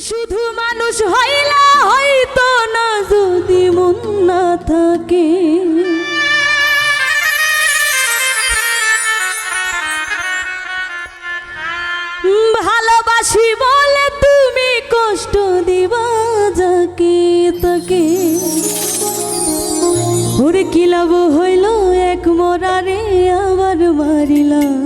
শুধু মানুষ হইলা হয়তো না যদি মন না থাকে। ভালোবাসি বলে তুমি কষ্ট দিবা যাকে তাকে। ওরে হইল এক মরারে, আবার মারিলা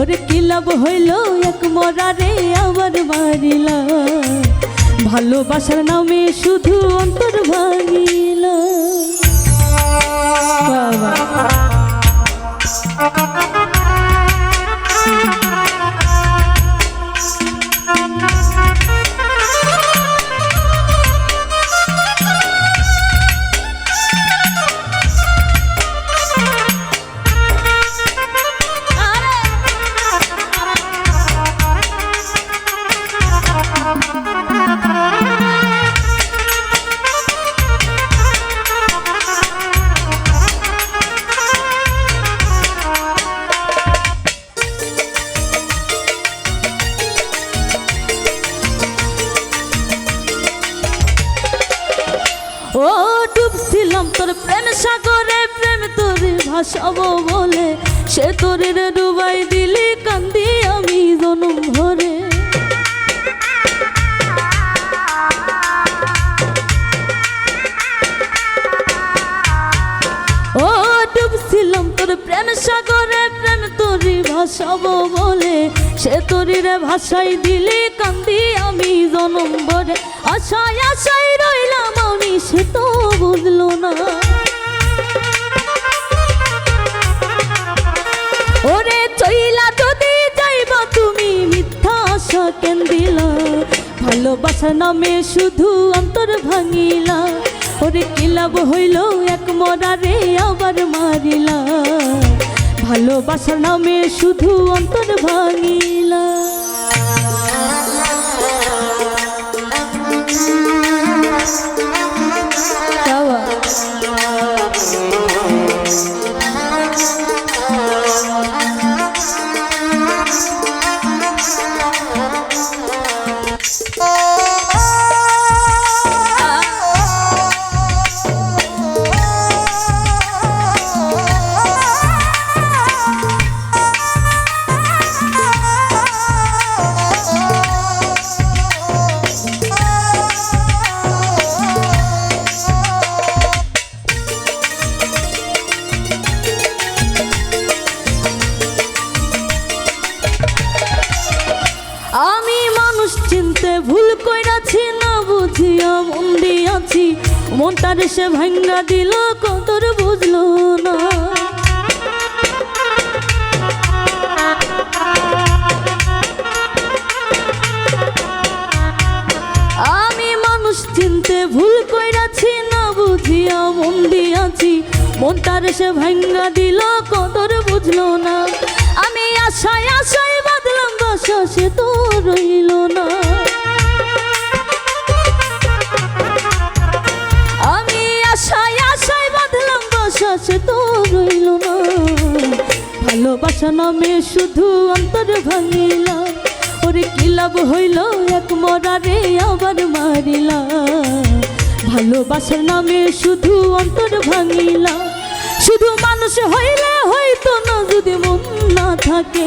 ওরে কি লাভ হইল? এক মরা রে আমার মারিলা। ভালোবাসার নামে শুধু অন্তর ভাঙিল। বাবা। তোর প্রেম, সাগরে প্রেম, তোরে ভাসাবো বলে। সে তোরে ডুবাই দিলি, কান্দি আমি জনম ভরে। ও, ডুবছিলাম তোর প্রেম, সাগরে প্রেম, তোরি ভাসাবো বলে। সে ভাসাই দিলি, কান্দি আমি জনম ভরে। আশায় আশায় ভালোবাসার নামে শুধু অন্তর ভাঙিলা। ওরে কি লাভ হইল এক মরারে আবার মারিলা। ভালোবাসা নামে শুধু অন্তর আমি মানুষ চিনতে ভুল কইরাছি, না বুঝিয়া মন দিয়াছি। মনটার সে ভাঙ্গা দিল কতর বুঝলো না। আমি মানুষ চিনতে ভুল কইরাছি, না বুঝিয়া মন দিয়াছি। মনটার সে ভাঙ্গা দিল কতর বুঝলো না। আমি আশায় আশায় বাদলাম বাসা সে তো রইল না। আমি আশায় আশায় বাঁধলাম বাসা সে তো রইল না। ভালোবাসা নামে শুধু অন্তর ভাঙিলা ওরে কি লাভ হইল এক মরারে আবার মারিলা ভালোবাসার নামে শুধু অন্তর ভাঙিলা শুধু মানুষ হইলে হয়তো না যদি মন না থাকে।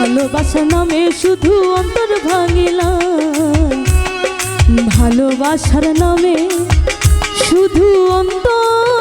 ভালোবাসা নামে শুধু অন্তর ভাঙিলা ভালোবাসার নামে শুধু অন্তর